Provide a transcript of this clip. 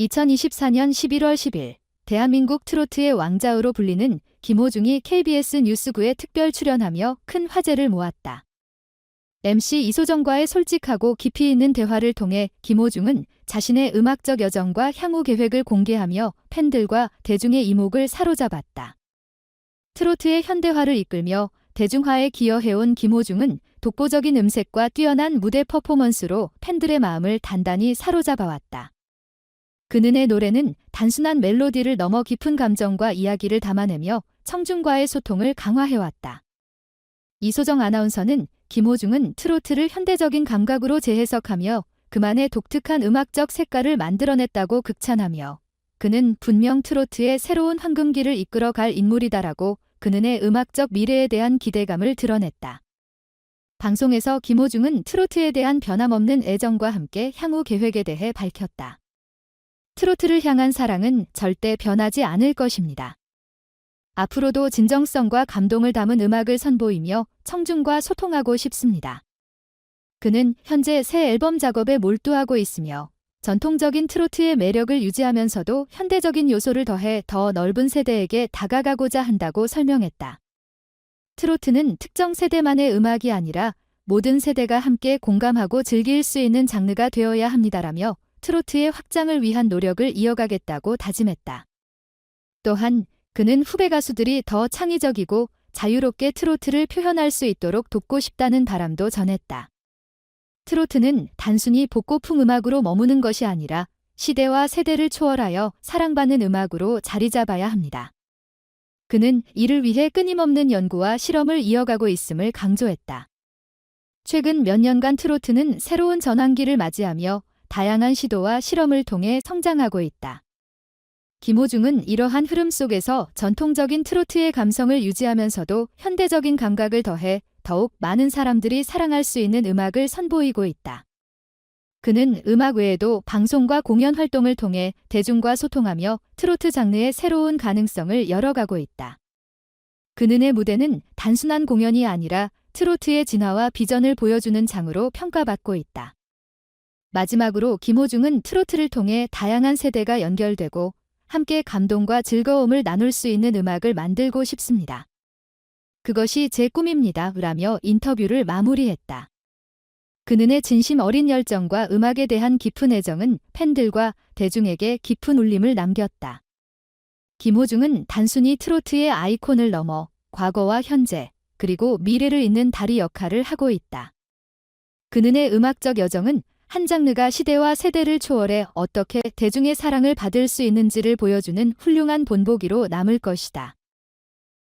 2024년 11월 10일 대한민국 트로트의 왕자으로 불리는 김호중이 KBS 뉴스구에 특별 출연하며 큰 화제를 모았다. MC 이소정과의 솔직하고 깊이 있는 대화를 통해 김호중은 자신의 음악적 여정과 향후 계획을 공개하며 팬들과 대중의 이목을 사로잡았다. 트로트의 현대화를 이끌며 대중화에 기여해온 김호중은 독보적인 음색과 뛰어난 무대 퍼포먼스로 팬들의 마음을 단단히 사로잡아왔다. 그는의 노래는 단순한 멜로디를 넘어 깊은 감정과 이야기를 담아내며 청중과의 소통을 강화해왔다. 이소정 아나운서는 김호중은 트로트를 현대적인 감각으로 재해석하며 그만의 독특한 음악적 색깔을 만들어냈다고 극찬하며 그는 분명 트로트의 새로운 황금기를 이끌어갈 인물이다라고 그는의 음악적 미래에 대한 기대감을 드러냈다. 방송에서 김호중은 트로트에 대한 변함없는 애정과 함께 향후 계획에 대해 밝혔다. 트로트를 향한 사랑은 절대 변하지 않을 것입니다. 앞으로도 진정성과 감동을 담은 음악을 선보이며 청중과 소통하고 싶습니다. 그는 현재 새 앨범 작업에 몰두하고 있으며 전통적인 트로트의 매력을 유지하면서도 현대적인 요소를 더해 더 넓은 세대에게 다가가고자 한다고 설명했다. 트로트는 특정 세대만의 음악이 아니라 모든 세대가 함께 공감하고 즐길 수 있는 장르가 되어야 합니다라며 트로트의 확장을 위한 노력을 이어가겠다고 다짐했다. 또한 그는 후배 가수들이 더 창의적이고 자유롭게 트로트를 표현할 수 있도록 돕고 싶다는 바람도 전했다. 트로트는 단순히 복고풍 음악으로 머무는 것이 아니라 시대와 세대를 초월하여 사랑받는 음악으로 자리 잡아야 합니다. 그는 이를 위해 끊임없는 연구와 실험을 이어가고 있음을 강조했다. 최근 몇 년간 트로트는 새로운 전환기를 맞이하며 다양한 시도와 실험을 통해 성장하고 있다. 김호중은 이러한 흐름 속에서 전통적인 트로트의 감성을 유지하면서도 현대적인 감각을 더해 더욱 많은 사람들이 사랑할 수 있는 음악을 선보이고 있다. 그는 음악 외에도 방송과 공연 활동을 통해 대중과 소통하며 트로트 장르의 새로운 가능성을 열어가고 있다. 그는의 무대는 단순한 공연이 아니라 트로트의 진화와 비전을 보여주는 장으로 평가받고 있다. 마지막으로 김호중은 트로트를 통해 다양한 세대가 연결되고 함께 감동과 즐거움을 나눌 수 있는 음악을 만들고 싶습니다. 그것이 제 꿈입니다. 라며 인터뷰를 마무리했다. 그는의 진심 어린 열정과 음악에 대한 깊은 애정은 팬들과 대중에게 깊은 울림을 남겼다. 김호중은 단순히 트로트의 아이콘을 넘어 과거와 현재, 그리고 미래를 잇는 다리 역할을 하고 있다. 그는의 음악적 여정은 한 장르가 시대와 세대를 초월해 어떻게 대중의 사랑을 받을 수 있는지를 보여주는 훌륭한 본보기로 남을 것이다.